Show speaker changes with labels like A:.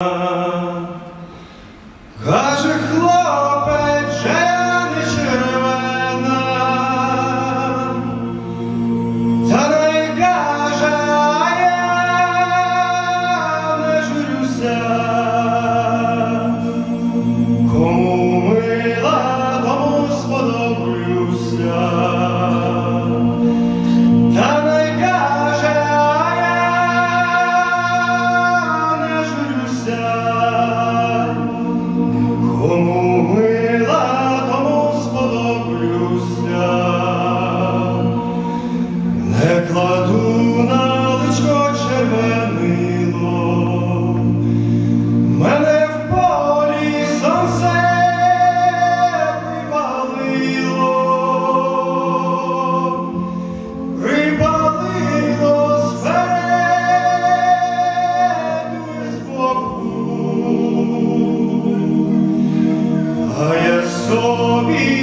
A: Uh... не кладу на личко червенило, мене в полі сонце припалило, припалило а я собі.